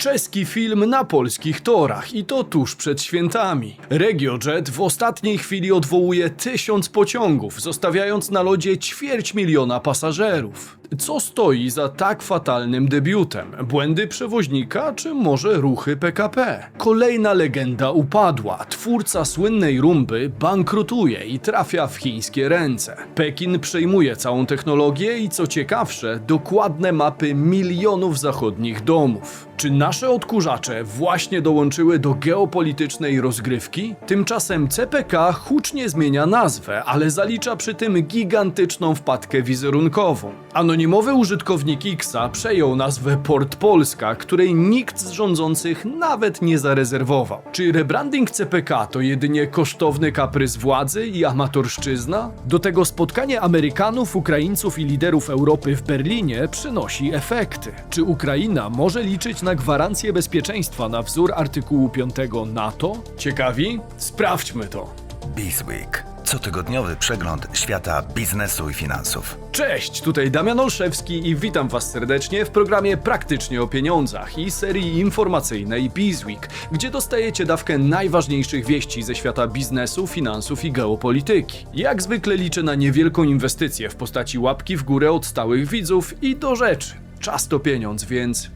Czeski film na polskich torach i to tuż przed świętami. RegioJet w ostatniej chwili odwołuje tysiąc pociągów, zostawiając na lodzie ćwierć miliona pasażerów. Co stoi za tak fatalnym debiutem? Błędy przewoźnika, czy może ruchy PKP? Kolejna legenda upadła. Twórca słynnej rumby bankrutuje i trafia w chińskie ręce. Pekin przejmuje całą technologię i co ciekawsze, dokładne mapy milionów zachodnich domów. Czy nasze odkurzacze właśnie dołączyły do geopolitycznej rozgrywki? Tymczasem CPK hucznie zmienia nazwę, ale zalicza przy tym gigantyczną wpadkę wizerunkową. Anonimowy użytkownik Xa przejął nazwę Port Polska, której nikt z rządzących nawet nie zarezerwował. Czy rebranding CPK to jedynie kosztowny kaprys władzy i amatorszczyzna? Do tego spotkanie Amerykanów, Ukraińców i liderów Europy w Berlinie przynosi efekty. Czy Ukraina może liczyć na gwarancję bezpieczeństwa na wzór artykułu 5 NATO? Ciekawi? Sprawdźmy to. Bizweek. Cotygodniowy przegląd świata biznesu i finansów. Cześć, tutaj Damian Olszewski i witam Was serdecznie w programie Praktycznie o Pieniądzach i serii informacyjnej Bizweek, gdzie dostajecie dawkę najważniejszych wieści ze świata biznesu, finansów i geopolityki. Jak zwykle liczę na niewielką inwestycję w postaci łapki w górę od stałych widzów i do rzeczy. Czas to pieniądz, więc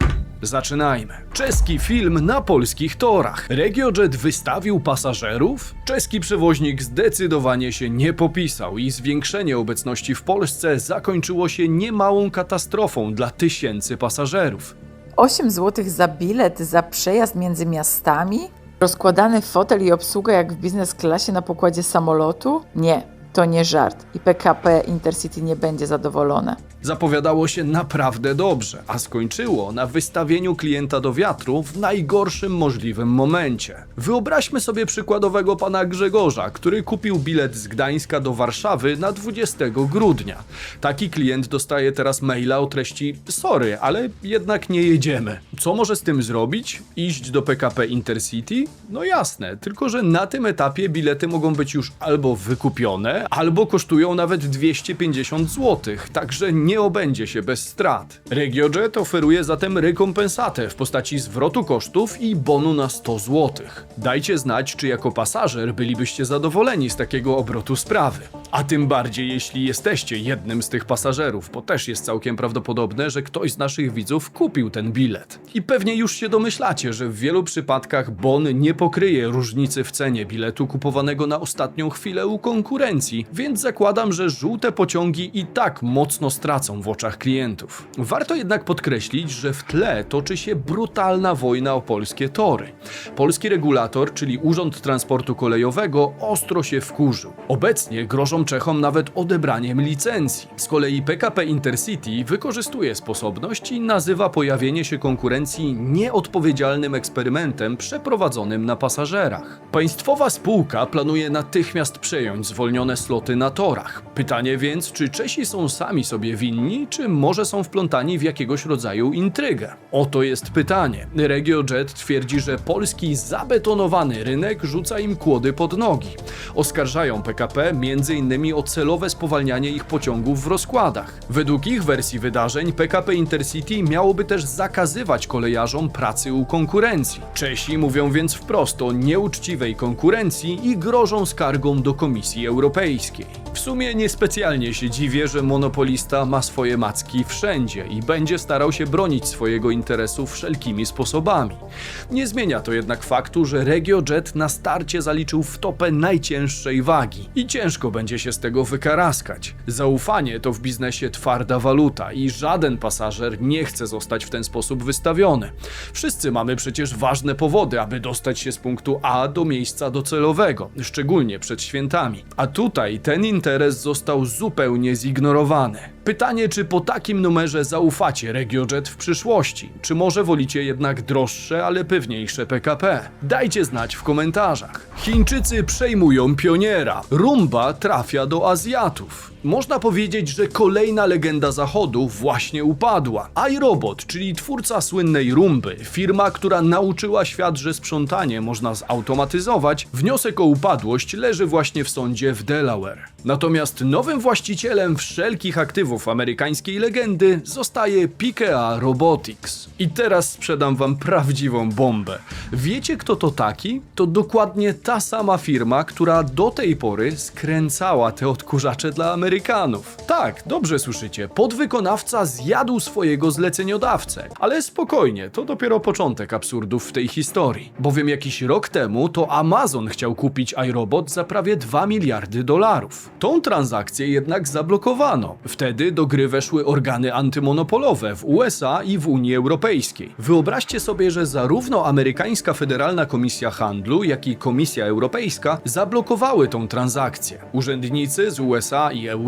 Zaczynajmy. Czeski film na polskich torach. RegioJet wystawił pasażerów? Czeski przewoźnik zdecydowanie się nie popisał i zwiększenie obecności w Polsce zakończyło się niemałą katastrofą dla tysięcy pasażerów. 8 zł za bilet, za przejazd między miastami? Rozkładany fotel i obsługa jak w biznes klasie na pokładzie samolotu? Nie, to nie żart. I PKP Intercity nie będzie zadowolone. Zapowiadało się naprawdę dobrze, a skończyło na wystawieniu klienta do wiatru w najgorszym możliwym momencie. Wyobraźmy sobie przykładowego pana Grzegorza, który kupił bilet z Gdańska do Warszawy na 20 grudnia. Taki klient dostaje teraz maila o treści: Sorry, ale jednak nie jedziemy. Co może z tym zrobić? Iść do PKP Intercity? No jasne, tylko że na tym etapie bilety mogą być już albo wykupione, albo kosztują nawet 250 zł, także nie obędzie się bez strat. RegioJet oferuje zatem rekompensatę w postaci zwrotu kosztów i bonu na 100 zł. Dajcie znać, czy jako pasażer bylibyście zadowoleni z takiego obrotu sprawy. A tym bardziej, jeśli jesteście jednym z tych pasażerów, bo też jest całkiem prawdopodobne, że ktoś z naszych widzów kupił ten bilet. I pewnie już się domyślacie, że w wielu przypadkach bon nie pokryje różnicy w cenie biletu kupowanego na ostatnią chwilę u konkurencji, więc zakładam, że żółte pociągi i tak mocno stracą w oczach klientów. Warto jednak podkreślić, że w tle toczy się brutalna wojna o polskie tory. Polski regulator, czyli Urząd Transportu Kolejowego, ostro się wkurzył. Obecnie grożą Czechom nawet odebraniem licencji. Z kolei PKP Intercity wykorzystuje sposobność i nazywa pojawienie się konkurencji nieodpowiedzialnym eksperymentem przeprowadzonym na pasażerach. Państwowa spółka planuje natychmiast przejąć zwolnione sloty na torach. Pytanie więc, czy Czesi są sami sobie winni, czy może są wplątani w jakiegoś rodzaju intrygę? Oto jest pytanie. RegioJet twierdzi, że polski zabetonowany rynek rzuca im kłody pod nogi. Oskarżają PKP m.in. o celowe spowalnianie ich pociągów w rozkładach. Według ich wersji wydarzeń PKP Intercity miałoby też zakazywać kolejarzom pracy u konkurencji. Czesi mówią więc wprost o nieuczciwej konkurencji i grożą skargą do Komisji Europejskiej. W sumie niespecjalnie się dziwię, że monopolista ma swoje macki wszędzie i będzie starał się bronić swojego interesu wszelkimi sposobami. Nie zmienia to jednak faktu, że RegioJet na starcie zaliczył w topę najcięższej wagi i ciężko będzie się z tego wykaraskać. Zaufanie to w biznesie twarda waluta i żaden pasażer nie chce zostać w ten sposób wystawiony. Wszyscy mamy przecież ważne powody, aby dostać się z punktu A do miejsca docelowego, szczególnie przed świętami. A tutaj ten interes został zupełnie zignorowany. Pytanie, czy po takim numerze zaufacie RegioJet w przyszłości? Czy może wolicie jednak droższe, ale pewniejsze PKP? Dajcie znać w komentarzach. Chińczycy przejmują pioniera. Rumba trafia do Azjatów. Można powiedzieć, że kolejna legenda zachodu właśnie upadła. iRobot, czyli twórca słynnej rumby, firma, która nauczyła świat, że sprzątanie można zautomatyzować, wniosek o upadłość leży właśnie w sądzie w Delaware. Natomiast nowym właścicielem wszelkich aktywów amerykańskiej legendy zostaje Pikea Robotics. I teraz sprzedam wam prawdziwą bombę. Wiecie kto to taki? To dokładnie ta sama firma, która do tej pory skręcała te odkurzacze dla Amerykanów. Tak, dobrze słyszycie, podwykonawca zjadł swojego zleceniodawcę. Ale spokojnie, to dopiero początek absurdów w tej historii. Bowiem jakiś rok temu to Amazon chciał kupić iRobot za prawie 2 miliardy dolarów. Tą transakcję jednak zablokowano. Wtedy do gry weszły organy antymonopolowe w USA i w Unii Europejskiej. Wyobraźcie sobie, że zarówno amerykańska Federalna Komisja Handlu, jak i Komisja Europejska zablokowały tą transakcję. Urzędnicy z USA i Europy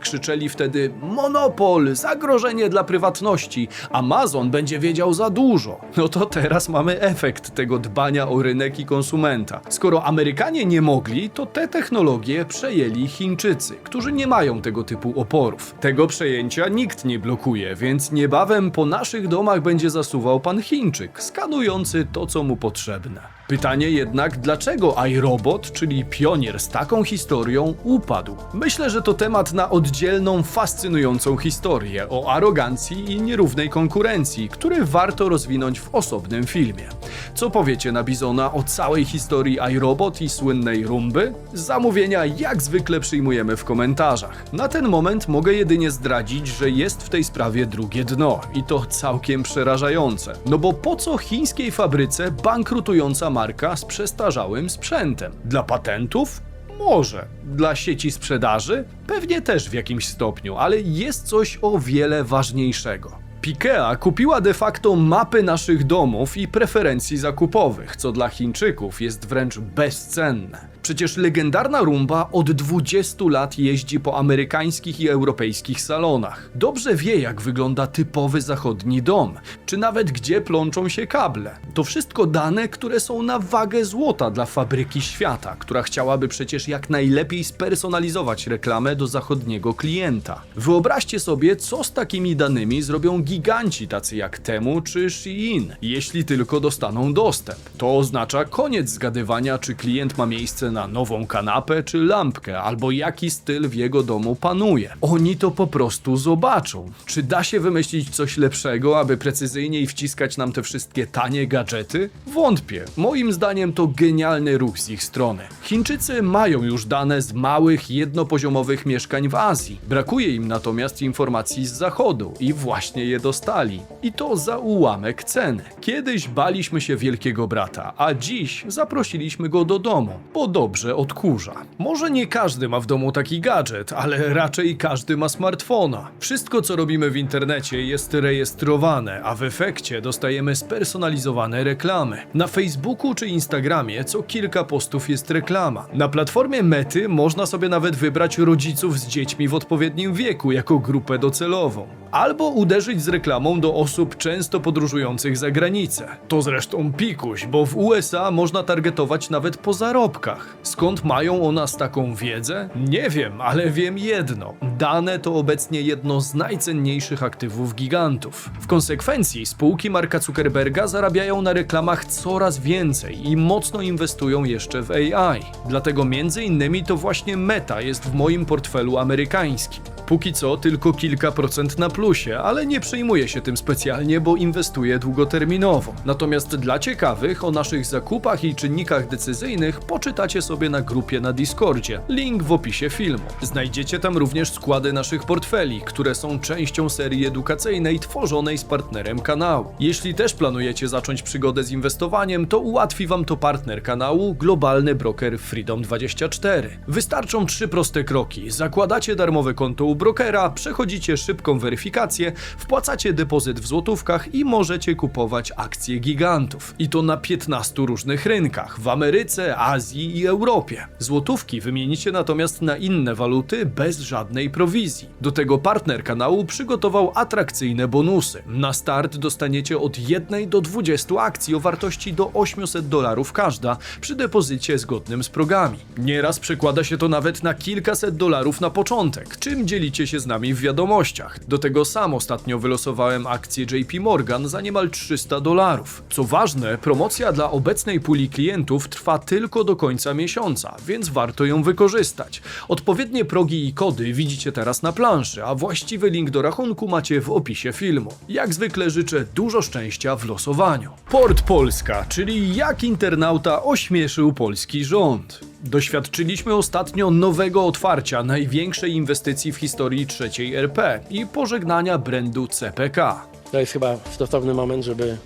krzyczeli wtedy monopol, zagrożenie dla prywatności, Amazon będzie wiedział za dużo. No to teraz mamy efekt tego dbania o rynek i konsumenta. Skoro Amerykanie nie mogli, to te technologie przejęli Chińczycy, którzy nie mają tego typu oporów. Tego przejęcia nikt nie blokuje, więc niebawem po naszych domach będzie zasuwał pan Chińczyk, skanujący to, co mu potrzebne. Pytanie jednak, dlaczego iRobot, czyli pionier z taką historią, upadł? Myślę, że to temat na oddzielną, fascynującą historię o arogancji i nierównej konkurencji, który warto rozwinąć w osobnym filmie. Co powiecie na Bizona o całej historii iRobot i słynnej rumby? Zamówienia jak zwykle przyjmujemy w komentarzach. Na ten moment mogę jedynie zdradzić, że jest w tej sprawie drugie dno i to całkiem przerażające. No bo po co chińskiej fabryce bankrutująca marka z przestarzałym sprzętem? Dla patentów? Może. Dla sieci sprzedaży? Pewnie też w jakimś stopniu, ale jest coś o wiele ważniejszego. Pikea kupiła de facto mapy naszych domów i preferencji zakupowych, co dla Chińczyków jest wręcz bezcenne. Przecież legendarna rumba od 20 lat jeździ po amerykańskich i europejskich salonach. Dobrze wie, jak wygląda typowy zachodni dom, czy nawet gdzie plączą się kable. To wszystko dane, które są na wagę złota dla fabryki świata, która chciałaby przecież jak najlepiej spersonalizować reklamę do zachodniego klienta. Wyobraźcie sobie, co z takimi danymi zrobią giganci tacy jak Temu czy Shein, jeśli tylko dostaną dostęp. To oznacza koniec zgadywania, czy klient ma miejsce na nową kanapę czy lampkę, albo jaki styl w jego domu panuje. Oni to po prostu zobaczą. Czy da się wymyślić coś lepszego, aby precyzyjniej wciskać nam te wszystkie tanie gadżety? Wątpię. Moim zdaniem to genialny ruch z ich strony. Chińczycy mają już dane z małych, jednopoziomowych mieszkań w Azji. Brakuje im natomiast informacji z zachodu i właśnie je dostali. I to za ułamek ceny. Kiedyś baliśmy się wielkiego brata, a dziś zaprosiliśmy go do domu, bo dobrze odkurza. Może nie każdy ma w domu taki gadżet, ale raczej każdy ma smartfona. Wszystko co robimy w internecie jest rejestrowane, a w efekcie dostajemy spersonalizowane reklamy. Na Facebooku czy Instagramie co kilka postów jest reklama. Na platformie Mety można sobie nawet wybrać rodziców z dziećmi w odpowiednim wieku jako grupę docelową. Albo uderzyć z reklamą do osób często podróżujących za granicę. To zresztą pikuś, bo w USA można targetować nawet po zarobkach. Skąd mają o nas taką wiedzę? Nie wiem, ale wiem jedno. Dane to obecnie jedno z najcenniejszych aktywów gigantów. W konsekwencji spółki Marka Zuckerberga zarabiają na reklamach coraz więcej i mocno inwestują jeszcze w AI. Dlatego między innymi to właśnie Meta jest w moim portfelu amerykańskim. Póki co tylko kilka procent na plusie, ale nie przejmuję się tym specjalnie, bo inwestuję długoterminowo. Natomiast dla ciekawych o naszych zakupach i czynnikach decyzyjnych poczytacie sobie na grupie na Discordzie. Link w opisie filmu. Znajdziecie tam również składy naszych portfeli, które są częścią serii edukacyjnej tworzonej z partnerem kanału. Jeśli też planujecie zacząć przygodę z inwestowaniem, to ułatwi wam to partner kanału, globalny broker Freedom24. Wystarczą trzy proste kroki. Zakładacie darmowe konto brokera, przechodzicie szybką weryfikację, wpłacacie depozyt w złotówkach i możecie kupować akcje gigantów. I to na 15 różnych rynkach w Ameryce, Azji i Europie. Złotówki wymienicie natomiast na inne waluty bez żadnej prowizji. Do tego partner kanału przygotował atrakcyjne bonusy. Na start dostaniecie od 1 do 20 akcji o wartości do 800 dolarów każda przy depozycie zgodnym z progami. Nieraz przekłada się to nawet na kilkaset dolarów na początek, czym dzielicie pochwalicie się z nami w wiadomościach. Do tego sam ostatnio wylosowałem akcję JP Morgan za niemal 300 dolarów. Co ważne, promocja dla obecnej puli klientów trwa tylko do końca miesiąca, więc warto ją wykorzystać. Odpowiednie progi i kody widzicie teraz na planszy, a właściwy link do rachunku macie w opisie filmu. Jak zwykle życzę dużo szczęścia w losowaniu. Port Polska, czyli jak internauta ośmieszył polski rząd. Doświadczyliśmy ostatnio nowego otwarcia największej inwestycji w historii trzeciej RP i pożegnania brandu CPK. To jest chyba stosowny moment, żeby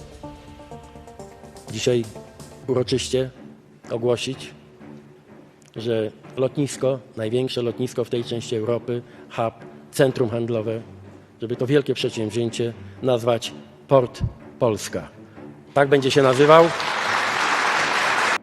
dzisiaj uroczyście ogłosić, że lotnisko, największe lotnisko w tej części Europy, hub, centrum handlowe, żeby to wielkie przedsięwzięcie nazwać Port Polska. Tak będzie się nazywał.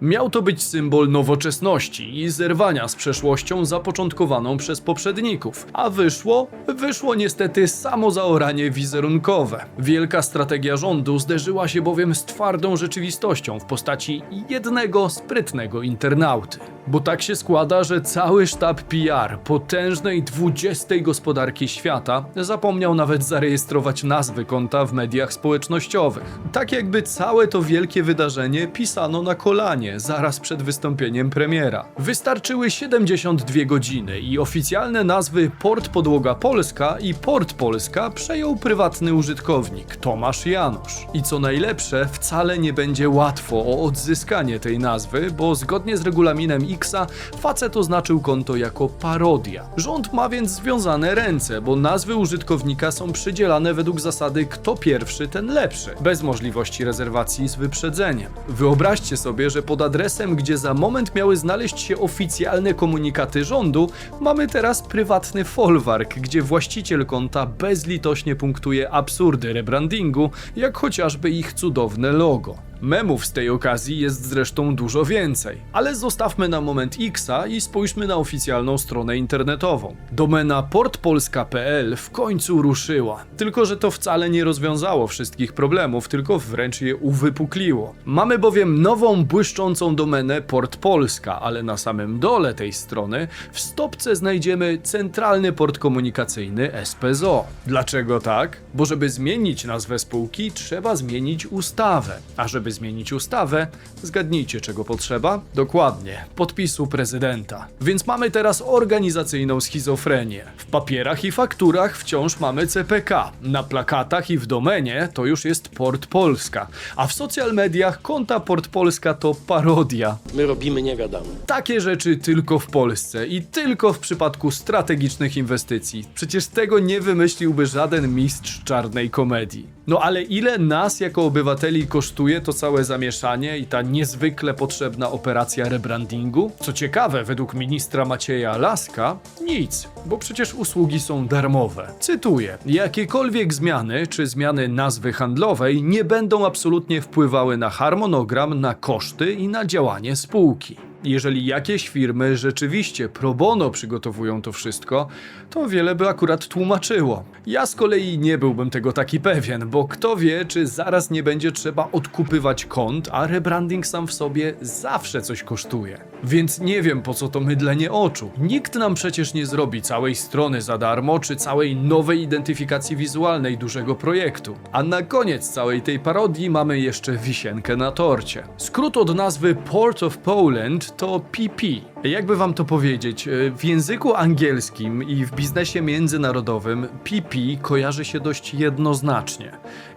Miał to być symbol nowoczesności i zerwania z przeszłością zapoczątkowaną przez poprzedników. A wyszło? Wyszło niestety samo zaoranie wizerunkowe. Wielka strategia rządu zderzyła się bowiem z twardą rzeczywistością w postaci jednego sprytnego internauty. Bo tak się składa, że cały sztab PR potężnej 20 gospodarki świata zapomniał nawet zarejestrować nazwy konta w mediach społecznościowych. Tak jakby całe to wielkie wydarzenie pisano na kolanie zaraz przed wystąpieniem premiera. Wystarczyły 72 godziny i oficjalne nazwy Port Podłoga Polska i Port Polska przejął prywatny użytkownik Tomasz Janusz. I co najlepsze, wcale nie będzie łatwo o odzyskanie tej nazwy, bo zgodnie z regulaminem Xa facet oznaczył konto jako parodia. Rząd ma więc związane ręce, bo nazwy użytkownika są przydzielane według zasady kto pierwszy, ten lepszy, bez możliwości rezerwacji z wyprzedzeniem. Wyobraźcie sobie, że pod adresem, gdzie za moment miały znaleźć się oficjalne komunikaty rządu, mamy teraz prywatny folwark, gdzie właściciel konta bezlitośnie punktuje absurdy rebrandingu, jak chociażby ich cudowne logo. Memów z tej okazji jest zresztą dużo więcej, ale zostawmy na moment Xa i spójrzmy na oficjalną stronę internetową. Domena portpolska.pl w końcu ruszyła, tylko że to wcale nie rozwiązało wszystkich problemów, tylko wręcz je uwypukliło. Mamy bowiem nową, błyszczącą domenę Port Polska, ale na samym dole tej strony w stopce znajdziemy centralny port komunikacyjny SPZO. Dlaczego tak? Bo żeby zmienić nazwę spółki, trzeba zmienić ustawę, a żeby zmienić ustawę, zgadnijcie czego potrzeba? Dokładnie, podpisu prezydenta. Więc mamy teraz organizacyjną schizofrenię. W papierach i fakturach wciąż mamy CPK, na plakatach i w domenie to już jest Port Polska, a w social mediach konta Port Polska to parodia. My robimy, nie gadamy. Takie rzeczy tylko w Polsce i tylko w przypadku strategicznych inwestycji. Przecież tego nie wymyśliłby żaden mistrz czarnej komedii. No ale ile nas jako obywateli kosztuje to całe zamieszanie i ta niezwykle potrzebna operacja rebrandingu? Co ciekawe, według ministra Macieja Laska, nic, bo przecież usługi są darmowe. Cytuję: Jakiekolwiek zmiany czy zmiany nazwy handlowej nie będą absolutnie wpływały na harmonogram, na koszty i na działanie spółki. Jeżeli jakieś firmy rzeczywiście pro bono przygotowują to wszystko, to wiele by akurat tłumaczyło. Ja z kolei nie byłbym tego taki pewien, bo kto wie, czy zaraz nie będzie trzeba odkupywać kont, a rebranding sam w sobie zawsze coś kosztuje. Więc nie wiem po co to mydlenie oczu. Nikt nam przecież nie zrobi całej strony za darmo, czy całej nowej identyfikacji wizualnej dużego projektu. A na koniec całej tej parodii mamy jeszcze wisienkę na torcie. Skrót od nazwy Port of Poland to PP. Jakby wam to powiedzieć, e, w języku angielskim i w biznesie międzynarodowym PP kojarzy się dość jednoznacznie.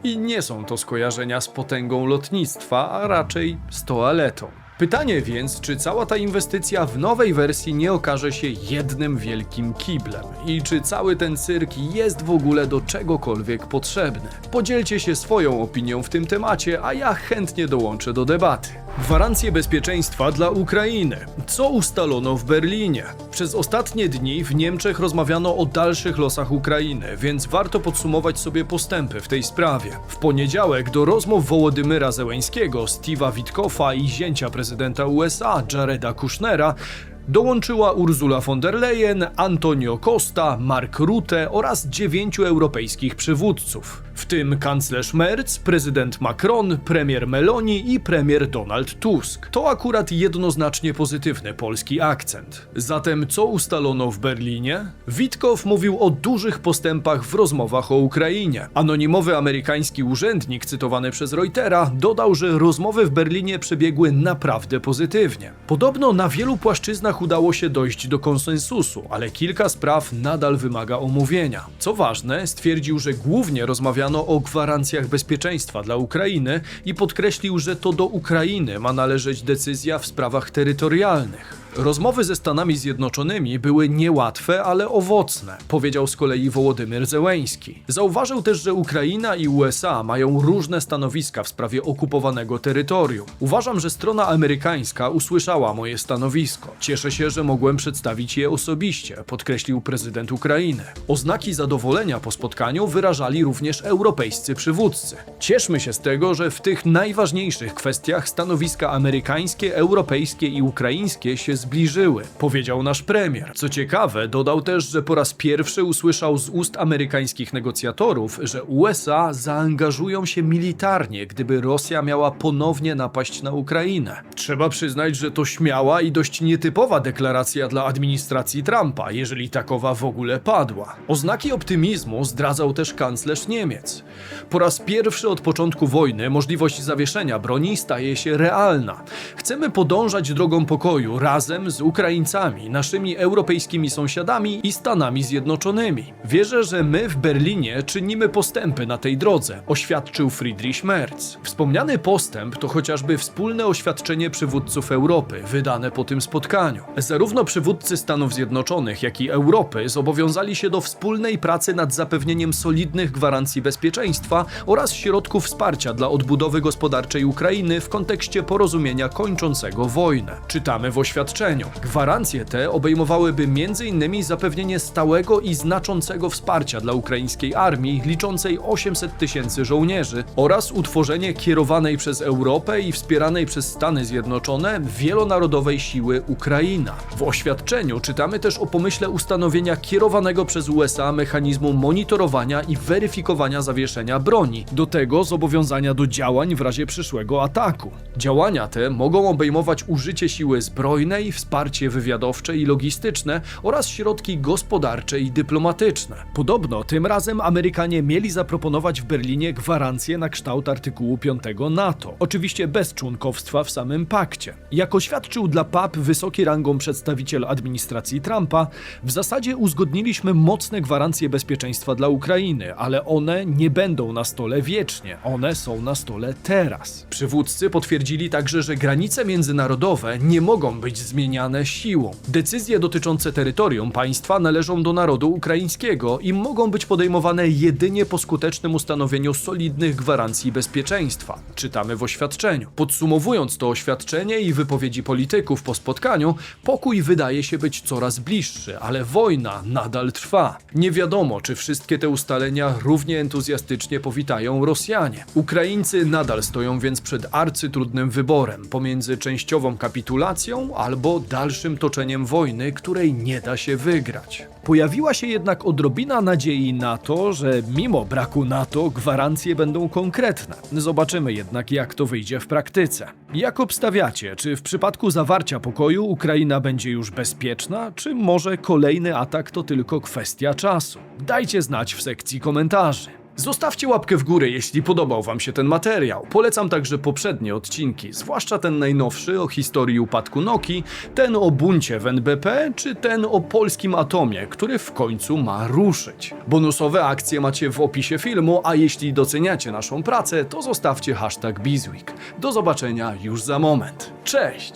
I nie są to skojarzenia z potęgą lotnictwa, a raczej z toaletą. Pytanie więc, czy cała ta inwestycja w nowej wersji nie okaże się jednym wielkim kiblem i czy cały ten cyrk jest w ogóle do czegokolwiek potrzebny? Podzielcie się swoją opinią w tym temacie, a ja chętnie dołączę do debaty. Gwarancje bezpieczeństwa dla Ukrainy. Co ustalono w Berlinie? Przez ostatnie dni w Niemczech rozmawiano o dalszych losach Ukrainy, więc warto podsumować sobie postępy w tej sprawie. W poniedziałek do rozmów Wołodymyra Zełeńskiego, Steve'a Witkoffa i zięcia prezydenta USA Jareda Kushnera Dołączyła Ursula von der Leyen, Antonio Costa, Mark Rutte oraz dziewięciu europejskich przywódców. W tym kanclerz Merz, prezydent Macron, premier Meloni i premier Donald Tusk. To akurat jednoznacznie pozytywny polski akcent. Zatem co ustalono w Berlinie? Witkow mówił o dużych postępach w rozmowach o Ukrainie. Anonimowy amerykański urzędnik cytowany przez Reutera dodał, że rozmowy w Berlinie przebiegły naprawdę pozytywnie. Podobno na wielu płaszczyznach udało się dojść do konsensusu, ale kilka spraw nadal wymaga omówienia. Co ważne, stwierdził, że głównie rozmawiano o gwarancjach bezpieczeństwa dla Ukrainy i podkreślił, że to do Ukrainy ma należeć decyzja w sprawach terytorialnych. Rozmowy ze Stanami Zjednoczonymi były niełatwe, ale owocne, powiedział z kolei Wołodymyr Zełeński. Zauważył też, że Ukraina i USA mają różne stanowiska w sprawie okupowanego terytorium. Uważam, że strona amerykańska usłyszała moje stanowisko. Cieszę się, że mogłem przedstawić je osobiście, podkreślił prezydent Ukrainy. Oznaki zadowolenia po spotkaniu wyrażali również europejscy przywódcy. Cieszmy się z tego, że w tych najważniejszych kwestiach stanowiska amerykańskie, europejskie i ukraińskie się zbliżyły, powiedział nasz premier. Co ciekawe, dodał też, że po raz pierwszy usłyszał z ust amerykańskich negocjatorów, że USA zaangażują się militarnie, gdyby Rosja miała ponownie napaść na Ukrainę. Trzeba przyznać, że to śmiała i dość nietypowa deklaracja dla administracji Trumpa, jeżeli takowa w ogóle padła. Oznaki optymizmu zdradzał też kanclerz Niemiec. Po raz pierwszy od początku wojny możliwość zawieszenia broni staje się realna. Chcemy podążać drogą pokoju razem z Ukraińcami, naszymi europejskimi sąsiadami i Stanami Zjednoczonymi. Wierzę, że my w Berlinie czynimy postępy na tej drodze, oświadczył Friedrich Merz. Wspomniany postęp to chociażby wspólne oświadczenie przywódców Europy, wydane po tym spotkaniu. Zarówno przywódcy Stanów Zjednoczonych, jak i Europy zobowiązali się do wspólnej pracy nad zapewnieniem solidnych gwarancji bezpieczeństwa oraz środków wsparcia dla odbudowy gospodarczej Ukrainy w kontekście porozumienia kończącego wojnę. Czytamy w oświadczeniu. Gwarancje te obejmowałyby m.in. zapewnienie stałego i znaczącego wsparcia dla ukraińskiej armii liczącej 800 tysięcy żołnierzy oraz utworzenie kierowanej przez Europę i wspieranej przez Stany Zjednoczone wielonarodowej siły Ukraina. W oświadczeniu czytamy też o pomyśle ustanowienia kierowanego przez USA mechanizmu monitorowania i weryfikowania zawieszenia broni, do tego zobowiązania do działań w razie przyszłego ataku. Działania te mogą obejmować użycie siły zbrojnej, wsparcie wywiadowcze i logistyczne oraz środki gospodarcze i dyplomatyczne. Podobno tym razem Amerykanie mieli zaproponować w Berlinie gwarancje na kształt artykułu 5 NATO, oczywiście bez członkowstwa w samym pakcie. Jak oświadczył dla PAP wysoki rangą przedstawiciel administracji Trumpa, w zasadzie uzgodniliśmy mocne gwarancje bezpieczeństwa dla Ukrainy, ale one nie będą na stole wiecznie, one są na stole teraz. Przywódcy potwierdzili także, że granice międzynarodowe nie mogą być zmieniane siłą. Decyzje dotyczące terytorium państwa należą do narodu ukraińskiego i mogą być podejmowane jedynie po skutecznym ustanowieniu solidnych gwarancji bezpieczeństwa. Czytamy w oświadczeniu. Podsumowując to oświadczenie i wypowiedzi polityków po spotkaniu, pokój wydaje się być coraz bliższy, ale wojna nadal trwa. Nie wiadomo, czy wszystkie te ustalenia równie entuzjastycznie powitają Rosjanie. Ukraińcy nadal stoją więc przed arcytrudnym wyborem pomiędzy częściową kapitulacją albo dalszym toczeniem wojny, której nie da się wygrać. Pojawiła się jednak odrobina nadziei na to, że mimo braku NATO gwarancje będą konkretne. Zobaczymy jednak, jak to wyjdzie w praktyce. Jak obstawiacie, czy w przypadku zawarcia pokoju Ukraina będzie już bezpieczna, czy może kolejny atak to tylko kwestia czasu? Dajcie znać w sekcji komentarzy. Zostawcie łapkę w górę, jeśli podobał Wam się ten materiał. Polecam także poprzednie odcinki, zwłaszcza ten najnowszy o historii upadku Nokii, ten o buncie w NBP, czy ten o polskim atomie, który w końcu ma ruszyć. Bonusowe akcje macie w opisie filmu, a jeśli doceniacie naszą pracę, to zostawcie hashtag Bizweek. Do zobaczenia już za moment. Cześć!